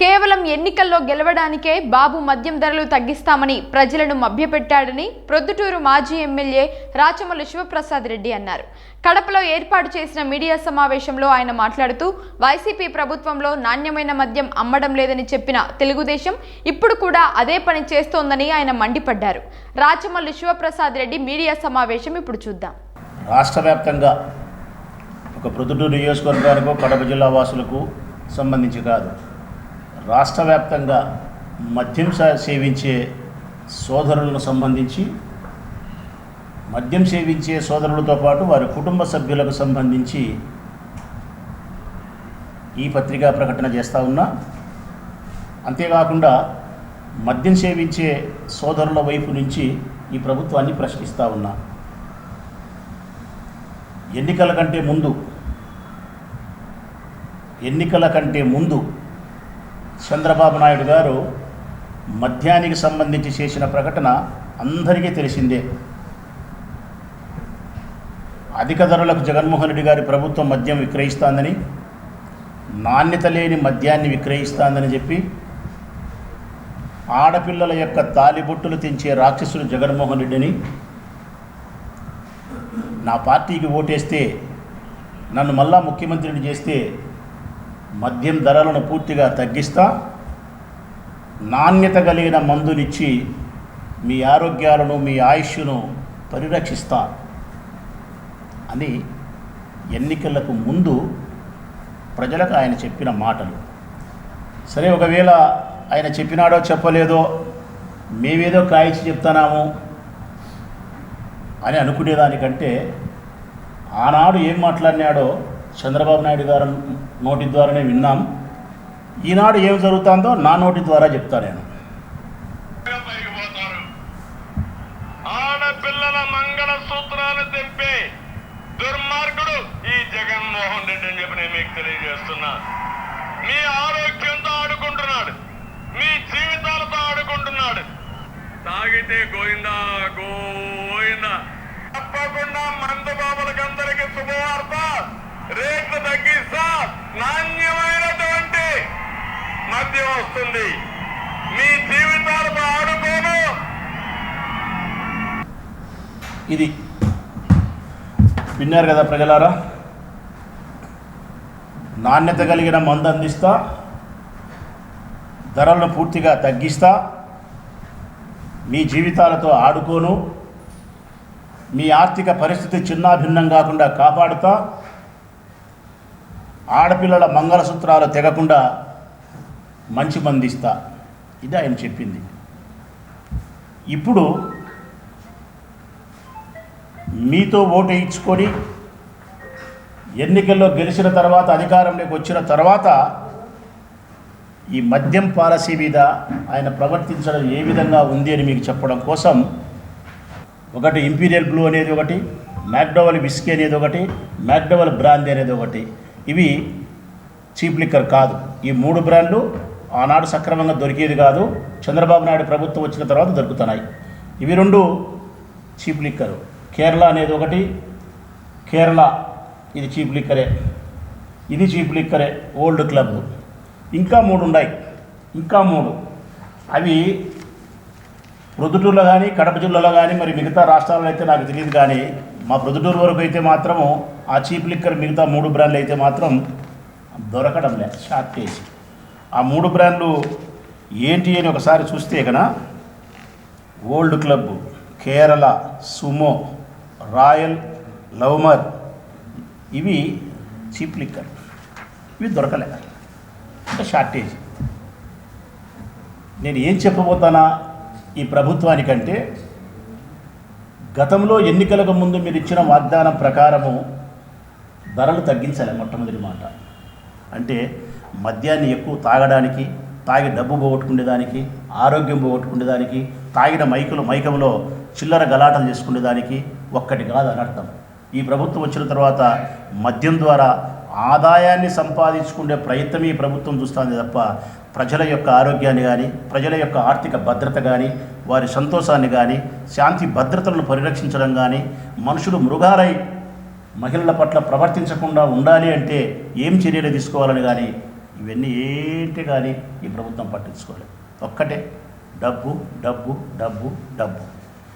కేవలం ఎన్నికల్లో గెలవడానికే బాబు మద్యం ధరలు తగ్గిస్తామని ప్రజలను మభ్యపెట్టాడని ప్రొద్దుటూరు మాజీ ఎమ్మెల్యే రాచమల్లు శివప్రసాద్ రెడ్డి అన్నారు. కడపలో ఏర్పాటు చేసిన మీడియా సమావేశంలో ఆయన మాట్లాడుతూ వైసీపీ ప్రభుత్వంలో నాణ్యమైన మద్యం అమ్మడం లేదని చెప్పిన తెలుగుదేశం ఇప్పుడు కూడా అదే పని చేస్తోందని ఆయన మండిపడ్డారు. రాచమల్లు శివప్రసాద్ రెడ్డి మీడియా సమావేశం ఇప్పుడు చూద్దాం. రాష్ట్ర వ్యాప్తంగా ఒక ప్రొద్దుటూరు నియోజకవర్గానికి కడప జిల్లా వాసులకు సంబంధించి కాదు. రాష్ట్ర వ్యాప్తంగా మద్యం సేవించే సోదరులను సంబంధించి మద్యం సేవించే సోదరులతో పాటు వారి కుటుంబ సభ్యులకు సంబంధించి ఈ పత్రికా ప్రకటన చేస్తూ ఉన్నా. అంతేకాకుండా మద్యం సేవించే సోదరుల వైపు నుంచి ఈ ప్రభుత్వాన్ని ప్రశ్నిస్తూ ఉన్నా. ఎన్నికల కంటే ముందు ఎన్నికల కంటే ముందు చంద్రబాబు నాయుడు గారు మద్యానికి సంబంధించి చేసిన ప్రకటన అందరికీ తెలిసిందే. అధిక ధరలకు జగన్మోహన్ రెడ్డి గారి ప్రభుత్వం మద్యం విక్రయిస్తాందని నాణ్యత లేని మద్యాన్ని విక్రయిస్తాందని చెప్పి ఆడపిల్లల యొక్క తాలిబొట్టులు తెంచే రాక్షసుడు జగన్మోహన్ రెడ్డిని నా పార్టీకి ఓటేస్తే నన్ను మళ్ళా ముఖ్యమంత్రిని చేస్తే మద్యం ధరలను పూర్తిగా తగ్గిస్తా నాణ్యత కలిగిన మందునిచ్చి మీ ఆరోగ్యాలను మీ ఆయుష్ను పరిరక్షిస్తా అని ఎన్నికలకు ముందు ప్రజలకు ఆయన చెప్పిన మాటలు. సరే ఒకవేళ ఆయన చెప్పినాడో చెప్పలేదో మేమేదో కాయిచి చెప్తున్నాము అని అనుకునేదానికంటే ఆనాడు ఏం మాట్లాడినాడో చంద్రబాబు నాయుడు గారు నోటి ద్వారానే విన్నాం. ఈనాడు ఏం జరుగుతుందో నా నోటి ద్వారా చెప్తా నేను. ఆడపిల్లల మంగళ సూత్రాలు తెంపే దుర్మార్గుడు ఈ జగన్మోహన్ రెడ్డి అని చెప్పి నేను మీకు తెలియజేస్తున్నా. మీ ఆరోగ్యంతో ఆడుకుంటున్నాడు. మీ జీవితాలతో ఆడుకుంటున్నాడు. తాగితే గోయిందా గోయిందా తప్పకుండా మందు బాబులకి అందరికీ శుభవార్త రేట్లు తగ్గిస్తా నాణ్యమైనటువంటి మద్యం వస్తుంది మీ జీవితాలతో ఆడుకోను ఇది విన్నారు కదా ప్రజలారా? నాణ్యత కలిగిన మందు అందిస్తా ధరలను పూర్తిగా తగ్గిస్తా మీ జీవితాలతో ఆడుకోను మీ ఆర్థిక పరిస్థితి చిన్నాభిన్నం కాకుండా కాపాడుతా ఆడపిల్లల మంగళసూత్రాలు తెగకుండా మంచి మందిస్తా. ఇది ఆయన చెప్పింది. ఇప్పుడు మీతో ఓటు వేయించుకొని ఎన్నికల్లో గెలిచిన తర్వాత అధికారంలోకి వచ్చిన తర్వాత ఈ మద్యం పాలసీ మీద ఆయన ప్రవర్తించడం ఏ విధంగా ఉంది అని మీకు చెప్పడం కోసం ఒకటి ఇంపీరియల్ బ్లూ అనేది ఒకటి మ్యాక్డోవల్ విస్కీ అనేది ఒకటి మ్యాక్డోవల్ బ్రాండ్ అనేది ఒకటి. ఇవి చీప్ లిక్కర్ కాదు. ఈ మూడు బ్రాండ్లు ఆనాడు సక్రమంగా దొరికేది కాదు. చంద్రబాబు నాయుడు ప్రభుత్వం వచ్చిన తర్వాత దొరుకుతున్నాయి. ఇవి రెండు చీప్ లిక్కర్. కేరళ అనేది ఒకటి కేరళ ఇది చీప్ లిక్కరే. ఇది చీప్ లిక్కరే ఓల్డ్ క్లబ్. ఇంకా మూడు ఉన్నాయి ఇంకా మూడు. అవి ప్రొద్దుటూరులో కానీ కడప జిల్లాలో కానీ మరి మిగతా రాష్ట్రాల్లో అయితే నాకు తెలియదు కానీ మా ప్రొద్దుటూరు వరకు అయితే మాత్రము ఆ చీప్ లిక్కర్ మిగతా మూడు బ్రాండ్లు అయితే మాత్రం దొరకడం లేదు. షార్టేజ్ ఆ మూడు బ్రాండ్లు ఏంటి అని ఒకసారి చూస్తే కన old club Kerala Sumo royal లవ్మర్ ఇవి చీప్ లిక్కర్. ఇవి దొరకలే. అంటే షార్టేజ్. నేను ఏం చెప్పబోతానా? ఈ ప్రభుత్వానికంటే గతంలో ఎన్నికలకు ముందు మీరు ఇచ్చిన వాగ్దానం ప్రకారము ధరలు తగ్గించాలి మొట్టమొదటి మాట. అంటే మద్యాన్ని ఎక్కువ తాగడానికి తాగి డబ్బు పోగొట్టుకునేదానికి ఆరోగ్యం పోగొట్టుకునేదానికి తాగిన మైకులు మైకంలో చిల్లర గలాటలు చేసుకునేదానికి ఒక్కటి కాదు అని అర్థం. ఈ ప్రభుత్వం వచ్చిన తర్వాత మద్యం ద్వారా ఆదాయాన్ని సంపాదించుకునే ప్రయత్నం ఈ ప్రభుత్వం చూస్తుంది తప్ప ప్రజల యొక్క ఆరోగ్యాన్ని కానీ ప్రజల యొక్క ఆర్థిక భద్రత కానీ వారి సంతోషాన్ని కానీ శాంతి భద్రతలను పరిరక్షించడం కానీ మనుషులు మృగాలై మహిళల పట్ల ప్రవర్తించకుండా ఉండాలి అంటే ఏం చర్యలు తీసుకోవాలని కానీ ఇవన్నీ ఏంటి కానీ ఈ ప్రభుత్వం పట్టించుకోలేదు. ఒక్కటే డబ్బు డబ్బు డబ్బు డబ్బు.